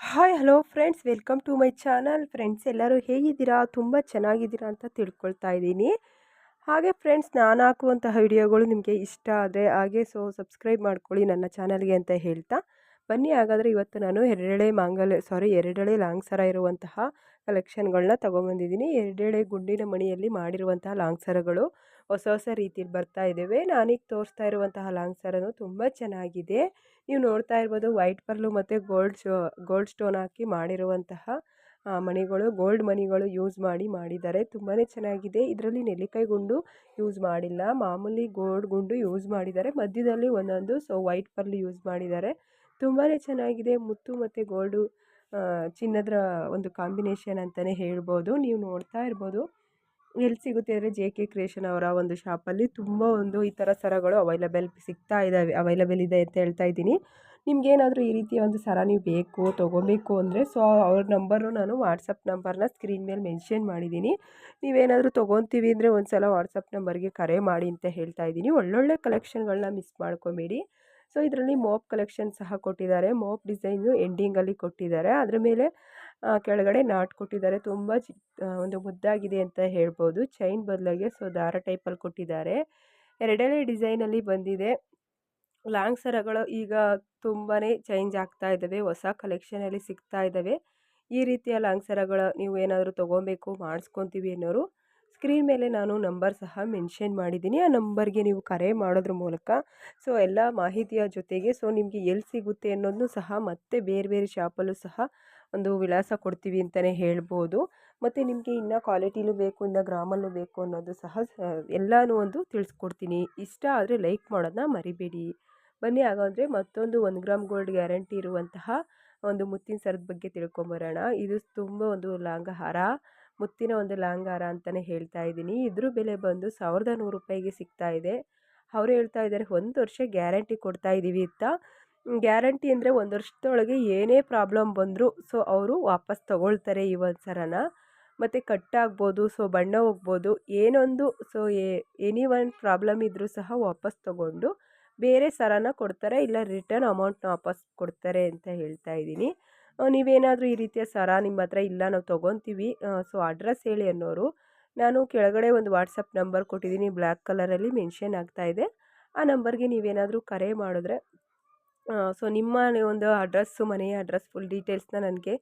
Hi hello friends welcome to my channel friends ಎಲ್ಲರೂ ಹೇಗಿದ್ದೀರಾ? ತುಂಬ ಚೆನ್ನಾಗಿದ್ದೀರಾ ಅಂತ ತಿಳ್ಕೊಳ್ತಾ ಇದ್ದೀನಿ. ಹಾಗೆ ಫ್ರೆಂಡ್ಸ್ ನಾನು ಹಾಕುವಂತಹ ವಿಡಿಯೋಗಳು ನಿಮಗೆ ಇಷ್ಟ ಆದರೆ ಹಾಗೆ ಸೊ ಸಬ್ಸ್ಕ್ರೈಬ್ ಮಾಡ್ಕೊಳ್ಳಿ ನನ್ನ ಚಾನಲ್ಗೆ ಅಂತ ಹೇಳ್ತಾ. ಬನ್ನಿ, ಹಾಗಾದರೆ ಇವತ್ತು ನಾನು ಎರಡೆಳೆ ಮಾಂಗಲ್ಯ ಸಾರಿ ಎರಡೆಳೆ ಲಾಂಗ್ ಸರ ಇರುವಂತಹ ಕಲೆಕ್ಷನ್ಗಳನ್ನ ತೊಗೊಂಬಂದಿದ್ದೀನಿ. ಎರಡೆಳೆ ಗುಂಡಿನ ಮಣಿಯಲ್ಲಿ ಮಾಡಿರುವಂತಹ ಲಾಂಗ್ ಸರಗಳು ಹೊಸ ಹೊಸ ರೀತಿಯಲ್ಲಿ ಬರ್ತಾ ಇದ್ದಾವೆ ನಾನೀಗ ತೋರಿಸ್ತಾ ಇರುವಂತಹ ಲಾಂಗ್ ಸರನು ತುಂಬ ಚೆನ್ನಾಗಿದೆ. ನೀವು ನೋಡ್ತಾ ಇರ್ಬೋದು ವೈಟ್ ಪರ್ಲು ಮತ್ತು ಗೋಲ್ಡ್ ಗೋಲ್ಡ್ ಸ್ಟೋನ್ ಹಾಕಿ ಮಾಡಿರುವಂತಹ ಮಣಿಗಳು, ಗೋಲ್ಡ್ ಮಣಿಗಳು ಯೂಸ್ ಮಾಡಿ ಮಾಡಿದ್ದಾರೆ. ತುಂಬಾ ಚೆನ್ನಾಗಿದೆ. ಇದರಲ್ಲಿ ನೆಲ್ಲಿಕಾಯಿ ಗುಂಡು ಯೂಸ್ ಮಾಡಿಲ್ಲ. ಮಾಮೂಲಿ ಗೋಲ್ಡ್ ಗುಂಡು ಯೂಸ್ ಮಾಡಿದ್ದಾರೆ. ಮಧ್ಯದಲ್ಲಿ ಒಂದೊಂದು ಸೊ ವೈಟ್ ಪರ್ಲು ಯೂಸ್ ಮಾಡಿದ್ದಾರೆ. ತುಂಬಾ ಚೆನ್ನಾಗಿದೆ. ಮುತ್ತು ಮತ್ತು ಗೋಲ್ಡು ಚಿನ್ನದ ಒಂದು ಕಾಂಬಿನೇಷನ್ ಅಂತಲೇ ಹೇಳ್ಬೋದು. ನೀವು ನೋಡ್ತಾ ಇರ್ಬೋದು. ಎಲ್ಲಿ ಸಿಗುತ್ತೆ ಅಂದರೆ ಜೆ ಕೆ ಕ್ರಿಯೇಷನ್ ಅವರ ಒಂದು ಶಾಪಲ್ಲಿ ತುಂಬ ಒಂದು ಈ ಥರ ಸರಗಳು ಅವೈಲಬಲ್ ಸಿಗ್ತಾ ಇದ್ದಾವೆ ಅವೈಲಬಲ್ ಇದೆ ಅಂತ ಹೇಳ್ತಾ ಇದ್ದೀನಿ. ನಿಮಗೇನಾದರೂ ಈ ರೀತಿಯ ಒಂದು ಸರ ನೀವು ಬೇಕು, ತಗೋಬೇಕು ಅಂದರೆ ಸೊ, ಅವ್ರ ನಂಬರು ನಾನು ವಾಟ್ಸಪ್ ನಂಬರ್ನ ಸ್ಕ್ರೀನ್ ಮೇಲೆ ಮೆನ್ಷನ್ ಮಾಡಿದ್ದೀನಿ. ನೀವೇನಾದರೂ ತೊಗೊತೀವಿ ಅಂದರೆ ಒಂದು ಸಲ ವಾಟ್ಸಪ್ ನಂಬರ್ಗೆ ಕರೆ ಮಾಡಿ ಅಂತ ಹೇಳ್ತಾ ಇದ್ದೀನಿ. ಒಳ್ಳೊಳ್ಳೆ ಕಲೆಕ್ಷನ್ಗಳನ್ನ ಮಿಸ್ ಮಾಡ್ಕೊಬೇಡಿ. ಸೊ, ಇದರಲ್ಲಿ ಮೋಪ್ ಕಲೆಕ್ಷನ್ ಸಹ ಕೊಟ್ಟಿದ್ದಾರೆ. ಮೋಪ್ ಡಿಸೈನು ಎಂಡಿಂಗಲ್ಲಿ ಕೊಟ್ಟಿದ್ದಾರೆ. ಅದರ ಮೇಲೆ ಕೆಳಗಡೆ ನಾಟ್ ಕೊಟ್ಟಿದ್ದಾರೆ. ತುಂಬ ಒಂದು ಮುದ್ದಾಗಿದೆ ಅಂತ ಹೇಳ್ಬೋದು. ಚೈನ್ ಬದಲಾಗಿ ಸೊ, ದಾರ ಟೈಪಲ್ಲಿ ಕೊಟ್ಟಿದ್ದಾರೆ. ಎರಡನೇ ಡಿಸೈನಲ್ಲಿ ಬಂದಿದೆ. ಲಾಂಗ್ ಸರಗಳು ಈಗ ತುಂಬಾ ಚೇಂಜ್ ಆಗ್ತಾ ಇದ್ದಾವೆ. ಹೊಸ ಕಲೆಕ್ಷನಲ್ಲಿ ಸಿಗ್ತಾ ಇದ್ದಾವೆ. ಈ ರೀತಿಯ ಲಾಂಗ್ ಸರಗಳು ನೀವು ಏನಾದರೂ ತೊಗೊಬೇಕು, ಮಾಡಿಸ್ಕೊತೀವಿ ಅನ್ನೋರು ಸ್ಕ್ರೀನ್ ಮೇಲೆ ನಾನು ನಂಬರ್ ಸಹ ಮೆನ್ಷನ್ ಮಾಡಿದ್ದೀನಿ. ಆ ನಂಬರ್ಗೆ ನೀವು ಕರೆ ಮಾಡೋದ್ರ ಮೂಲಕ. ಸೊ, ಎಲ್ಲ ಮಾಹಿತಿಯ ಜೊತೆಗೆ, ಸೊ, ನಿಮಗೆ ಎಲ್ಲಿ ಸಿಗುತ್ತೆ ಅನ್ನೋದನ್ನು ಸಹ ಮತ್ತೆ ಬೇರೆ ಬೇರೆ ಶಾಪಲ್ಲೂ ಸಹ ಒಂದು ವಿಳಾಸ ಕೊಡ್ತೀವಿ ಅಂತಲೇ ಹೇಳ್ಬೋದು. ಮತ್ತು ನಿಮಗೆ ಇನ್ನು ಕ್ವಾಲಿಟಿಲೂ ಬೇಕು, ಇನ್ನು ಗ್ರಾಮಲ್ಲೂ ಬೇಕು ಅನ್ನೋದು ಸಹ ಎಲ್ಲನೂ ಒಂದು ತಿಳಿಸ್ಕೊಡ್ತೀನಿ. ಇಷ್ಟ ಆದರೆ ಲೈಕ್ ಮಾಡೋದನ್ನ ಮರಿಬೇಡಿ. ಬನ್ನಿ ಹಾಗಾದರೆ ಮತ್ತೊಂದು ಒಂದು ಗ್ರಾಮ್ ಗೋಲ್ಡ್ ಗ್ಯಾರಂಟಿ ಇರುವಂತಹ ಒಂದು ಮುತ್ತಿನ ಸರದ ಬಗ್ಗೆ ತಿಳ್ಕೊಂಬರೋಣ. ಇದು ತುಂಬ ಒಂದು ಲಾಂಗ ಹಾರ ಮುತ್ತಿನ ಒಂದು ಲಾಂಗಾರ ಅಂತಲೇ ಹೇಳ್ತಾ ಇದ್ದೀನಿ. ಇದ್ರ ಬೆಲೆ ಬಂದು ಸಾವಿರದ ನೂರು ರೂಪಾಯಿಗೆ ಸಿಗ್ತಾ ಇದೆ. ಅವರು ಹೇಳ್ತಾ ಇದ್ದಾರೆ, ಒಂದು ವರ್ಷ ಗ್ಯಾರಂಟಿ ಕೊಡ್ತಾ ಇದ್ದೀವಿ ಅಂತ ಗ್ಯಾರಂಟಿ ಅಂದರೆ ಒಂದು ವರ್ಷದೊಳಗೆ ಏನೇ ಪ್ರಾಬ್ಲಮ್ ಬಂದರೂ ಸೊ ಅವರು ವಾಪಸ್ ತೊಗೊಳ್ತಾರೆ ಈ ಒಂದು ಸರನ. ಮತ್ತು ಕಟ್ಟಾಗ್ಬೋದು, ಸೊ ಬಣ್ಣ ಹೋಗ್ಬೋದು, ಏನೊಂದು, ಸೊ ಎನಿ ಒನ್ ಪ್ರಾಬ್ಲಮ್ ಇದ್ದರೂ ಸಹ ವಾಪಸ್ ತೊಗೊಂಡು ಬೇರೆ ಸರನ ಕೊಡ್ತಾರೆ, ಇಲ್ಲ ರಿಟರ್ನ್ ಅಮೌಂಟ್ನ ವಾಪಸ್ ಕೊಡ್ತಾರೆ ಅಂತ ಹೇಳ್ತಾ ಇದ್ದೀನಿ. ನೀವೇನಾದರೂ ಈ ರೀತಿಯ ಸರ ನಿಮ್ಮ ಹತ್ರ ಇಲ್ಲ, ನಾವು ತೊಗೊತೀವಿ. ಸೊ ಅಡ್ರೆಸ್ ಹೇಳಿ ಅನ್ನೋರು. ನಾನು ಕೆಳಗಡೆ ಒಂದು ವಾಟ್ಸಪ್ ನಂಬರ್ ಕೊಟ್ಟಿದ್ದೀನಿ ಬ್ಲ್ಯಾಕ್ ಕಲರಲ್ಲಿ ಮೆನ್ಷನ್ ಆಗ್ತಾ ಇದೆ. ಆ ನಂಬರ್ಗೆ ನೀವೇನಾದರೂ ಕರೆ ಮಾಡಿದ್ರೆ ಸೊ ನಿಮ್ಮ ಒಂದು ಅಡ್ರೆಸ್ಸು ಮನೆಯ ಅಡ್ರೆಸ್ ಫುಲ್ ಡೀಟೇಲ್ಸ್ನ ನನಗೆ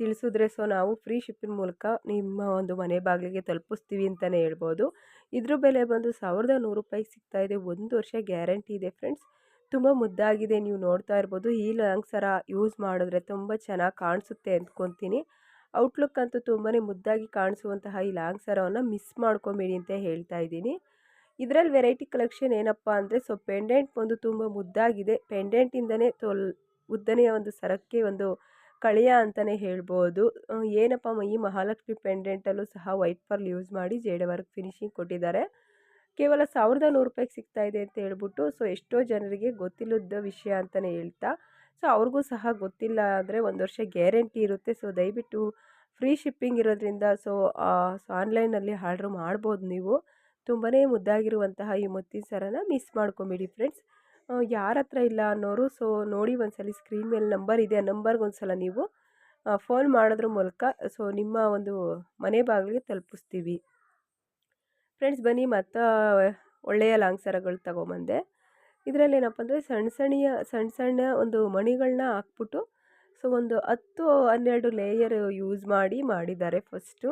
ತಿಳಿಸಿದ್ರೆ ಸೊ ನಾವು ಫ್ರೀ ಶಿಪ್ಪಿಂಗ್ ಮೂಲಕ ನಿಮ್ಮ ಒಂದು ಮನೆ ಬಾಗಿಲಿಗೆ ತಲುಪಿಸ್ತೀವಿ ಅಂತಲೇ ಹೇಳ್ಬೋದು. ಇದ್ರ ಬೆಲೆ ಬಂದು ಸಾವಿರದ ನೂರು ರೂಪಾಯಿಗೆ ಸಿಗ್ತಾಯಿದೆ ಒಂದು ವರ್ಷ ಗ್ಯಾರಂಟಿ ಇದೆ ಫ್ರೆಂಡ್ಸ್ ತುಂಬ ಮುದ್ದಾಗಿದೆ ನೀವು ನೋಡ್ತಾ ಇರ್ಬೋದು. ಈ ಲಾಂಗ್ ಸರ ಯೂಸ್ ಮಾಡಿದ್ರೆ ತುಂಬ ಚೆನ್ನಾಗಿ ಕಾಣಿಸುತ್ತೆ ಅಂದ್ಕೊತೀನಿ. ಔಟ್ಲುಕ್ ಅಂತೂ ತುಂಬಾ ಮುದ್ದಾಗಿ ಕಾಣಿಸುವಂತಹ ಈ ಲಾಂಗ್ ಸರವನ್ನು ಮಿಸ್ ಮಾಡ್ಕೊಬೇಡಿ ಅಂತ ಹೇಳ್ತಾ ಇದ್ದೀನಿ. ಇದರಲ್ಲಿ ವೆರೈಟಿ ಕಲೆಕ್ಷನ್ ಏನಪ್ಪ ಅಂದರೆ ಸೊ, ಪೆಂಡೆಂಟ್ ಒಂದು ತುಂಬ ಮುದ್ದಾಗಿದೆ. ಪೆಂಡೆಂಟಿಂದನೇ ತೊಲ್, ಉದ್ದನೆಯ ಒಂದು ಸರಕ್ಕೆ ಒಂದು ಕಳಿಯ ಅಂತಲೇ ಹೇಳ್ಬೋದು. ಏನಪ್ಪ ಈ ಮಹಾಲಕ್ಷ್ಮಿ ಪೆಂಡೆಂಟಲ್ಲೂ ಸಹ ವೈಟ್ ಪರ್ಲ್ ಯೂಸ್ ಮಾಡಿ ಜೇಡ ವರ್ಕ್ ಫಿನಿಶಿಂಗ್ ಕೊಟ್ಟಿದ್ದಾರೆ. ಕೇವಲ ಸಾವಿರದ ನೂರು ರೂಪಾಯಿಗೆ ಸಿಗ್ತಾ ಇದೆ ಅಂತ ಹೇಳ್ಬಿಟ್ಟು, ಸೊ ಎಷ್ಟೋ ಜನರಿಗೆ ಗೊತ್ತಿಲ್ಲದ ವಿಷಯ ಅಂತಲೇ ಹೇಳ್ತಾ, ಸೊ ಅವ್ರಿಗೂ ಸಹ ಗೊತ್ತಿಲ್ಲ ಅಂದರೆ ಒಂದು ವರ್ಷ ಗ್ಯಾರಂಟಿ ಇರುತ್ತೆ. ಸೊ ದಯವಿಟ್ಟು ಫ್ರೀ ಶಿಪ್ಪಿಂಗ್ ಇರೋದ್ರಿಂದ, ಸೊ ಆನ್ಲೈನಲ್ಲಿ ಆರ್ಡ್ರ್ ಮಾಡ್ಬೋದು ನೀವು. ತುಂಬಾ ಮುದ್ದಾಗಿರುವಂತಹ ಈ ಮುತ್ತಿನ ಸರನ ಮಿಸ್ ಮಾಡ್ಕೊಂಬಿಡಿ ಫ್ರೆಂಡ್ಸ್. ಯಾರ ಹತ್ರ ಇಲ್ಲ ಅನ್ನೋರು, ಸೊ ನೋಡಿ ಒಂದ್ಸಲ ಸ್ಕ್ರೀನ್ ಮೇಲೆ ನಂಬರ್ ಇದೆ, ಆ ನಂಬರ್ಗೆ ಒಂದ್ಸಲ ನೀವು ಫೋನ್ ಮಾಡೋದ್ರ ಮೂಲಕ, ಸೊ ನಿಮ್ಮ ಒಂದು ಮನೆ ಬಾಗಿಲಿಗೆ ತಲುಪಿಸ್ತೀವಿ. ಫ್ರೆಂಡ್ಸ್ ಬನ್ನಿ ಮತ್ತು ಒಳ್ಳೆಯ ಲಾಂಗ್ ತಗೊಂಬಂದೆ. ಇದರಲ್ಲಿ ಏನಪ್ಪ ಅಂದರೆ ಸಣ್ಣ ಸಣ್ಣ ಸಣ್ಣ ಸಣ್ಣ ಒಂದು ಮಣಿಗಳನ್ನ ಹಾಕ್ಬಿಟ್ಟು, ಸೊ ಒಂದು ಹತ್ತು, ಹನ್ನೆರಡು ಲೇಯರ್ ಯೂಸ್ ಮಾಡಿ ಮಾಡಿದ್ದಾರೆ ಫಸ್ಟು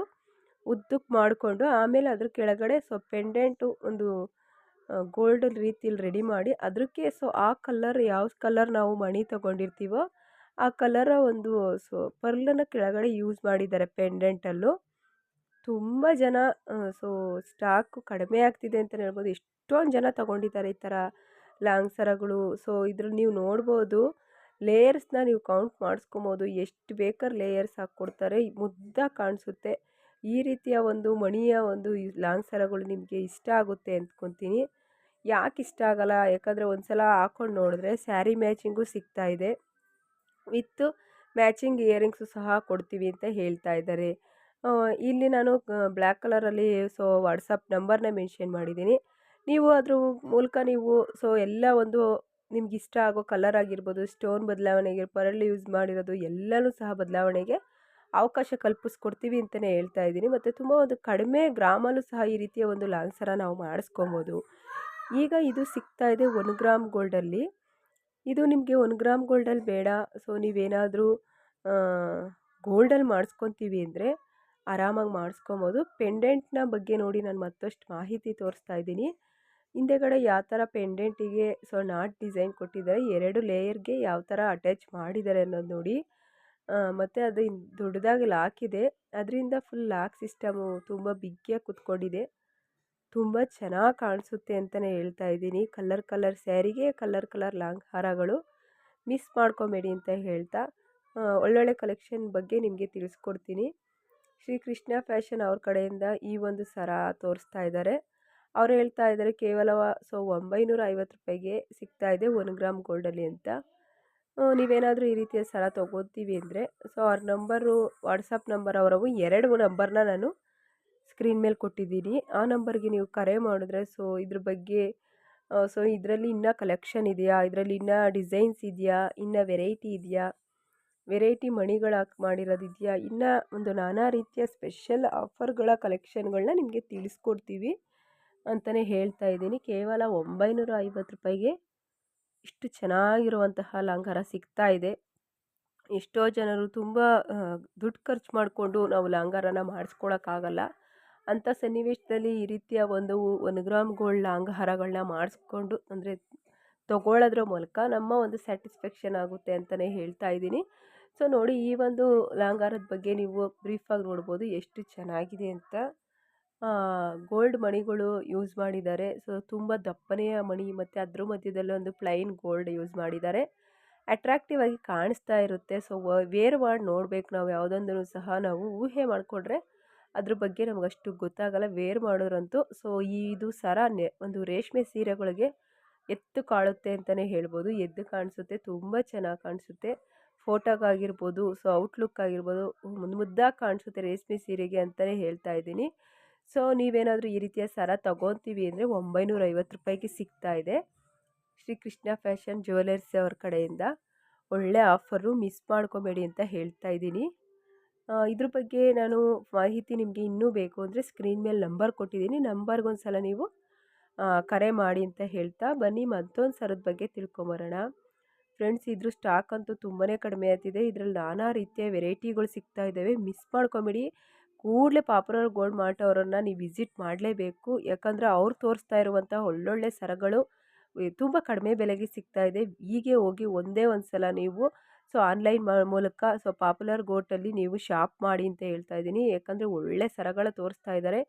ಉದ್ದಕ್ಕೆ ಮಾಡಿಕೊಂಡು ಆಮೇಲೆ ಅದ್ರ ಕೆಳಗಡೆ ಸೊ ಪೆಂಡೆಂಟು ಒಂದು ಗೋಲ್ಡನ್ ರೀತಿಯಲ್ಲಿ ರೆಡಿ ಮಾಡಿ ಅದಕ್ಕೆ ಸೊ ಆ ಕಲ್ಲರ್ ಯಾವ ಕಲರ್ ನಾವು ಮಣಿ ತೊಗೊಂಡಿರ್ತೀವೋ, ಆ ಕಲರ ಒಂದು ಸೊ ಪರ್ಲನ್ನು ಕೆಳಗಡೆ ಯೂಸ್ ಮಾಡಿದ್ದಾರೆ ಪೆಂಡೆಂಟಲ್ಲೂ ತುಂಬ ಜನ ಸೊ, ಸ್ಟಾಕು ಕಡಿಮೆ ಆಗ್ತಿದೆ ಅಂತಲೇ ಹೇಳ್ಬೋದು. ಎಷ್ಟೊಂದು ಜನ ತಗೊಂಡಿದ್ದಾರೆ ಈ ಥರ ಲಾಂಗ್ ಸರಗಳು. ಸೊ, ಇದ್ರಲ್ಲಿ ನೀವು ನೋಡ್ಬೋದು, ಲೇಯರ್ಸ್ನ ನೀವು ಕೌಂಟ್ ಮಾಡಿಸ್ಕೊಬೋದು. ಎಷ್ಟು ಬೇಕಾದ್ರೆ ಲೇಯರ್ಸ್ ಹಾಕ್ಕೊಡ್ತಾರೆ. ಮುದ್ದಾಗಿ ಕಾಣಿಸುತ್ತೆ. ಈ ರೀತಿಯ ಒಂದು ಮಣಿಯ ಒಂದು ಲಾಂಗ್ ಸರಗಳು ನಿಮಗೆ ಇಷ್ಟ ಆಗುತ್ತೆ ಅಂದ್ಕೊತೀನಿ. ಯಾಕೆ ಇಷ್ಟ ಆಗಲ್ಲ? ಯಾಕಂದರೆ ಒಂದು ಸಲ ಹಾಕ್ಕೊಂಡು ನೋಡಿದ್ರೆ ಸ್ಯಾರಿ ಮ್ಯಾಚಿಂಗು ಸಿಗ್ತಾ ಇದೆ. ವಿತ್ ಮ್ಯಾಚಿಂಗ್ ಇಯರಿಂಗ್ಸು ಸಹ ಕೊಡ್ತೀವಿ ಅಂತ ಹೇಳ್ತಾ ಇದ್ದಾರೆ. ಇಲ್ಲಿ ನಾನು ಬ್ಲ್ಯಾಕ್ ಕಲರಲ್ಲಿ ಸೊ, ವಾಟ್ಸಪ್ ನಂಬರ್ನ ಮೆನ್ಷನ್ ಮಾಡಿದ್ದೀನಿ. ನೀವು ಅದ್ರ ಮೂಲಕ ನೀವು, ಸೊ, ಎಲ್ಲ ಒಂದು ನಿಮ್ಗೆ ಇಷ್ಟ ಆಗೋ ಕಲರ್ ಆಗಿರ್ಬೋದು, ಸ್ಟೋನ್ ಬದಲಾವಣೆಗೆ ಪರಲ್ ಯೂಸ್ ಮಾಡಿರೋದು ಎಲ್ಲನೂ ಸಹ ಬದಲಾವಣೆಗೆ ಅವಕಾಶ ಕಲ್ಪಿಸ್ಕೊಡ್ತೀವಿ ಅಂತಲೇ ಹೇಳ್ತಾ ಇದ್ದೀನಿ. ಮತ್ತು ತುಂಬ ಒಂದು ಕಡಿಮೆ ಗ್ರಾಮಲ್ಲೂ ಸಹ ಈ ರೀತಿಯ ಒಂದು ಲಾಂಗ್ಸರ ನಾವು ಮಾಡಿಸ್ಕೊಬೋದು. ಈಗ ಇದು ಸಿಗ್ತಾ ಇದೆ ಒನ್ ಗ್ರಾಮ್ ಗೋಲ್ಡಲ್ಲಿ. ಇದು ನಿಮಗೆ ಒನ್ ಗ್ರಾಮ್ ಗೋಲ್ಡಲ್ಲಿ ಬೇಡ. ಸೊ, ನೀವೇನಾದರೂ ಗೋಲ್ಡಲ್ಲಿ ಮಾಡಿಸ್ಕೊತೀವಿ ಅಂದರೆ ಆರಾಮಾಗಿ ಮಾಡಿಸ್ಕೊಬೋದು. ಪೆಂಡೆಂಟ್ನ ಬಗ್ಗೆ ನೋಡಿ ನಾನು ಮತ್ತಷ್ಟು ಮಾಹಿತಿ ತೋರಿಸ್ತಾ ಇದ್ದೀನಿ. ಹಿಂದೆಗಡೆ ಯಾವ ಥರ ಪೆಂಡೆಂಟಿಗೆ, ಸೊ ನಾಟ್ ಡಿಸೈನ್ ಕೊಟ್ಟಿದ್ದಾರೆ. ಎರಡು ಲೇಯರ್ಗೆ ಯಾವ ಥರ ಅಟ್ಯಾಚ್ ಮಾಡಿದ್ದಾರೆ ಅನ್ನೋದು ನೋಡಿ. ಮತ್ತು ಅದು ದೊಡ್ಡದಾಗಿ ಲಾಕ್ ಇದೆ. ಅದರಿಂದ ಫುಲ್ ಲಾಕ್ ಸಿಸ್ಟಮು ತುಂಬ ಬಿಗ್ಗಿಯಾಗಿ ಕುತ್ಕೊಂಡಿದೆ. ತುಂಬ ಚೆನ್ನಾಗಿ ಕಾಣಿಸುತ್ತೆ ಅಂತಲೇ ಹೇಳ್ತಾ ಇದ್ದೀನಿ. ಕಲರ್ ಕಲರ್ ಸ್ಯಾರಿಗೆ ಕಲರ್ ಕಲರ್ ಲಾಂಗ್ ಹಾರಗಳು. ಮಿಸ್ ಮಾಡ್ಕೊಬೇಡಿ ಅಂತ ಹೇಳ್ತಾ ಒಳ್ಳೊಳ್ಳೆ ಕಲೆಕ್ಷನ್ ಬಗ್ಗೆ ನಿಮಗೆ ತಿಳಿಸ್ಕೊಡ್ತೀನಿ. ಶ್ರೀ ಕೃಷ್ಣ ಫ್ಯಾಷನ್ ಅವ್ರ ಕಡೆಯಿಂದ ಈ ಒಂದು ಸರ ತೋರಿಸ್ತಾ ಇದ್ದಾರೆ. ಅವ್ರು ಹೇಳ್ತಾ ಇದ್ದಾರೆ, ಕೇವಲ ಸೊ ಒಂಬೈನೂರ ಐವತ್ತು ರೂಪಾಯಿಗೆ ಸಿಗ್ತಾ ಇದೆ ಒನ್ ಗ್ರಾಮ್ ಗೋಲ್ಡಲ್ಲಿ ಅಂತ. ನೀವೇನಾದರೂ ಈ ರೀತಿಯ ಸರ ತೊಗೋತೀವಿ ಅಂದರೆ, ಸೊ ಅವ್ರ ನಂಬರು, ವಾಟ್ಸಪ್ ನಂಬರ್ ಅವರವು ಎರಡು ನಂಬರ್ನ ನಾನು ಸ್ಕ್ರೀನ್ ಮೇಲೆ ಕೊಟ್ಟಿದ್ದೀನಿ. ಆ ನಂಬರ್ಗೆ ನೀವು ಕರೆ ಮಾಡಿದ್ರೆ, ಸೊ ಇದ್ರ ಬಗ್ಗೆ ಸೊ ಇದರಲ್ಲಿ ಇನ್ನೂ ಕಲೆಕ್ಷನ್ ಇದೆಯಾ? ಇದರಲ್ಲಿ ಇನ್ನೂ ಡಿಸೈನ್ಸ್ ಇದೆಯಾ? ಇನ್ನೂ ವೆರೈಟಿ ಇದೆಯಾ? ವೆರೈಟಿ ಮಣಿಗಳು ಹಾಕಿ ಮಾಡಿರೋದಿದೆಯಾ? ಇನ್ನು ಒಂದು ನಾನಾ ರೀತಿಯ ಸ್ಪೆಷಲ್ ಆಫರ್ಗಳ ಕಲೆಕ್ಷನ್ಗಳನ್ನ ನಿಮಗೆ ತಿಳಿಸ್ಕೊಡ್ತೀವಿ ಅಂತಲೇ ಹೇಳ್ತಾ ಇದ್ದೀನಿ. ಕೇವಲ ಒಂಬೈನೂರ ಐವತ್ತು ರೂಪಾಯಿಗೆ ಇಷ್ಟು ಚೆನ್ನಾಗಿರುವಂತಹ ಲಂಗಾರ ಸಿಗ್ತಾ ಇದೆ. ಎಷ್ಟೋ ಜನರು ತುಂಬ ದುಡ್ಡು ಖರ್ಚು ಮಾಡಿಕೊಂಡು ನಾವು ಲಂಗಾರನ ಮಾಡಿಸ್ಕೊಳಕ್ಕಾಗಲ್ಲ. ಅಂಥ ಸನ್ನಿವೇಶದಲ್ಲಿ ಈ ರೀತಿಯ ಒಂದು ಒಂದು ಗ್ರಾಮ್ ಗೋಲ್ಡ್ ಮಾಡಿಸ್ಕೊಂಡು, ಅಂದರೆ ತೊಗೊಳ್ಳೋದ್ರ ಮೂಲಕ ನಮ್ಮ ಒಂದು ಸ್ಯಾಟಿಸ್ಫ್ಯಾಕ್ಷನ್ ಆಗುತ್ತೆ ಅಂತಲೇ ಹೇಳ್ತಾ ಇದ್ದೀನಿ. ಸೊ, ನೋಡಿ ಈ ಒಂದು ಲಾಂಗಾರದ ಬಗ್ಗೆ ನೀವು ಬ್ರೀಫಾಗಿ ನೋಡ್ಬೋದು ಎಷ್ಟು ಚೆನ್ನಾಗಿದೆ ಅಂತ. ಗೋಲ್ಡ್ ಮಣಿಗಳು ಯೂಸ್ ಮಾಡಿದ್ದಾರೆ. ಸೊ, ತುಂಬ ದಪ್ಪನೆಯ ಮಣಿ ಮತ್ತು ಅದ್ರ ಮಧ್ಯದಲ್ಲಿ ಒಂದು ಪ್ಲೈನ್ ಗೋಲ್ಡ್ ಯೂಸ್ ಮಾಡಿದ್ದಾರೆ. ಅಟ್ರಾಕ್ಟಿವ್ ಆಗಿ ಕಾಣಿಸ್ತಾ ಇರುತ್ತೆ. ಸೊ ವೇರ್ ಮಾಡಿ ನೋಡಬೇಕು ನಾವು ಯಾವುದೊಂದನ್ನು ಸಹ ನಾವು ಊಹೆ ಮಾಡಿಕೊಂಡ್ರೆ ಅದ್ರ ಬಗ್ಗೆ ನಮ್ಗೆ ಅಷ್ಟು ಗೊತ್ತಾಗಲ್ಲ. ವೇರ್ ಮಾಡೋರಂತೂ. ಸೊ, ಇದು ಸರ ಒಂದು ರೇಷ್ಮೆ ಸೀರೆಗಳಿಗೆ ಎತ್ತು ಕಾಳುತ್ತೆ ಅಂತಲೇ ಹೇಳ್ಬೋದು. ಎದ್ದು ಕಾಣಿಸುತ್ತೆ, ತುಂಬ ಚೆನ್ನಾಗಿ ಕಾಣಿಸುತ್ತೆ. ಫೋಟೋಗಾಗಿರ್ಬೋದು ಸೊ ಔಟ್ಲುಕ್ ಆಗಿರ್ಬೋದು ಮುದ್ದು ಮುದ್ದಾಗಿ ಕಾಣಿಸುತ್ತೆ ರೇಷ್ಮೆ ಸೀರೆಗೆ ಅಂತಲೇ ಹೇಳ್ತಾ ಇದ್ದೀನಿ. ಸೊ ನೀವೇನಾದರೂ ಈ ರೀತಿಯ ಸರ ತಗೊತೀವಿ ಅಂದರೆ ಒಂಬೈನೂರ ಐವತ್ತು ರೂಪಾಯಿಗೆ ಸಿಗ್ತಾ ಇದೆ. ಶ್ರೀ ಕೃಷ್ಣ ಫ್ಯಾಷನ್ ಜ್ಯುವೆಲರ್ಸ್ ಅವ್ರ ಕಡೆಯಿಂದ. ಒಳ್ಳೆ ಆಫರು, ಮಿಸ್ ಮಾಡ್ಕೋಬೇಡಿ ಅಂತ ಹೇಳ್ತಾ ಇದ್ದೀನಿ. ಇದ್ರ ಬಗ್ಗೆ ನಾನು ಮಾಹಿತಿ ನಿಮಗೆ ಇನ್ನೂ ಬೇಕು ಅಂದರೆ ಸ್ಕ್ರೀನ್ ಮೇಲೆ ನಂಬರ್ ಕೊಟ್ಟಿದ್ದೀನಿ. ನಂಬರ್ಗೊಂದು ಸಲ ನೀವು ಕರೆ ಮಾಡಿ ಅಂತ ಹೇಳ್ತಾ ಬನ್ನಿ, ಮತ್ತೊಂದು ಸರದ ಬಗ್ಗೆ ತಿಳ್ಕೊಂಬರೋಣ. ಫ್ರೆಂಡ್ಸ್ ಇದ್ರ ಸ್ಟಾಕ್ ಅಂತೂ ತುಂಬಾ ಕಡಿಮೆ ಆಗ್ತಿದೆ. ಇದರಲ್ಲಿ ನಾನಾ ರೀತಿಯ ವೆರೈಟಿಗಳು ಸಿಗ್ತಾ ಇದ್ದಾವೆ ಮಿಸ್ ಮಾಡ್ಕೊಂಬಿಡಿ. ಕೂಡಲೇ ಪಾಪುಲರ್ ಗೋಲ್ಡ್ ಮಾರ್ಟ್ ಅವರನ್ನು ನೀವು ವಿಸಿಟ್ ಮಾಡಲೇಬೇಕು. ಯಾಕಂದರೆ ಅವ್ರು ತೋರಿಸ್ತಾ ಇರುವಂಥ ಒಳ್ಳೊಳ್ಳೆ ಸರಗಳು ತುಂಬ ಕಡಿಮೆ ಬೆಲೆಗೆ ಸಿಗ್ತಾ ಇದೆ. ಹೀಗೆ ಹೋಗಿ ಒಂದೇ ಒಂದು ಸಲ ನೀವು, ಸೊ ಆನ್ಲೈನ್ ಮೂಲಕ, ಸೊ ಪಾಪ್ಯುಲರ್ ಗೋಟಲ್ಲಿ ನೀವು ಶಾಪ್ ಮಾಡಿ ಅಂತ ಹೇಳ್ತಾ ಇದ್ದೀನಿ. ಯಾಕಂದರೆ ಒಳ್ಳೆ ಸರಗಳ ತೋರಿಸ್ತಾ ಇದ್ದಾರೆ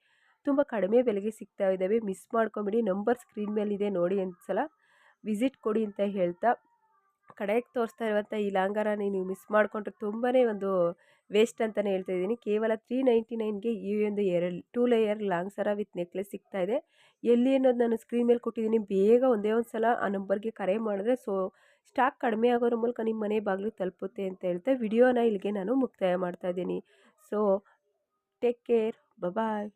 ತುಂಬ ಕಡಿಮೆ ಬೆಲೆಗೆ ಸಿಗ್ತಾ ಇದ್ದಾವೆ. ಮಿಸ್ ಮಾಡ್ಕೊಂಬಿಡಿ. ನಂಬರ್ ಸ್ಕ್ರೀನ್ ಮೇಲಿದೆ ನೋಡಿ ಒಂದು ಸಲ ವಿಸಿಟ್ ಕೊಡಿ ಅಂತ ಹೇಳ್ತಾ. ಕಡೆಗೆ ತೋರಿಸ್ತಾ ಇರುವಂಥ ಈ ಲಾಂಗಾರ ನೀವು ಮಿಸ್ ಮಾಡಿಕೊಂಡ್ರೆ ತುಂಬಾ ಒಂದು ವೇಸ್ಟ್ ಅಂತಲೇ ಹೇಳ್ತಾ ಇದ್ದೀನಿ. ಕೇವಲ ತ್ರೀ ನೈಂಟಿ ನೈನ್ಗೆ ಈ ಒಂದು ಎರಡು, ಟೂ ಲೇಯರ್ ಲಾಂಗ್ ಸರ ವಿತ್ ನೆಕ್ಲೆಸ್ ಸಿಗ್ತಾ ಇದೆ. ಎಲ್ಲಿ ಅನ್ನೋದು ನಾನು ಸ್ಕ್ರೀನ್ ಮೇಲೆ ಕೊಟ್ಟಿದ್ದೀನಿ. ಬೇಗ ಒಂದೇ ಒಂದು ಸಲ ಆ ನಂಬರ್ಗೆ ಕರೆ ಮಾಡಿದ್ರೆ ಸೊ, ಸ್ಟಾಕ್ ಕಡಿಮೆ ಆಗೋರ ಮೂಲಕ ನಿಮ್ಮ ಮನೆ ಬಾಗಿಲು ತಲುಪುತ್ತೆ ಅಂತ ಹೇಳ್ತಾ ವಿಡಿಯೋನ ಇಲ್ಲಿಗೆ ನಾನು ಮುಕ್ತಾಯ ಮಾಡ್ತಾ ಇದ್ದೀನಿ. So, take care. ಬಾಯ್